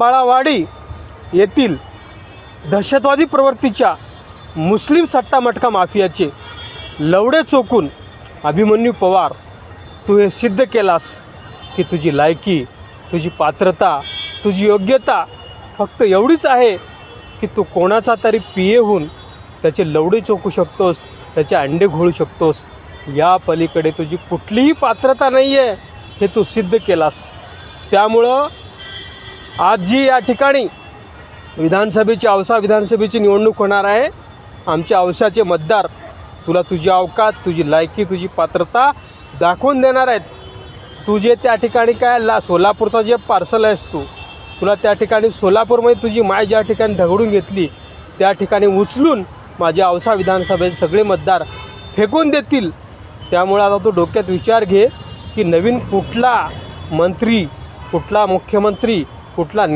बाळावाडी येथील दहशतवादी प्रवृत्तीच्या मुस्लिम सट्टा मटका माफियाचे लवडे चोकून अभिमन्यू पवार तू हे सिद्ध केलास की तुझी लायकी तुझी पात्रता तुझी योग्यता फक्त एवढीच आहे की तू कोणाचा तरी पी होऊन त्याचे लवडे चोकू शकतोस त्याचे अंडे घोळू शकतोस? या पलीकडे तुझी कुठलीही पात्रता नाही आहे हे तू सिद्ध केलास. त्यामुळं आज जी या ठिकाणी विधानसभेची औसा विधानसभेची निवडणूक होणार आहे. आमच्या औसाचे मतदार तुला तुझी अवकात तुझी लायकी तुझी पात्रता दाखवून देणार आहेत. तुझे त्या ठिकाणी काय ला सोलापूरचा जे पार्सल आहेस तू तुला त्या ठिकाणी सोलापूरमध्ये तुझी माय ज्या ठिकाणी ढगडून घेतली त्या ठिकाणी उचलून माझ्या औसा विधानसभेचे सगळे मतदार फेकून देतील. त्यामुळे आता तू डोक्यात विचार घे की नवीन कुठला मंत्री कुठला मुख्यमंत्री कुठला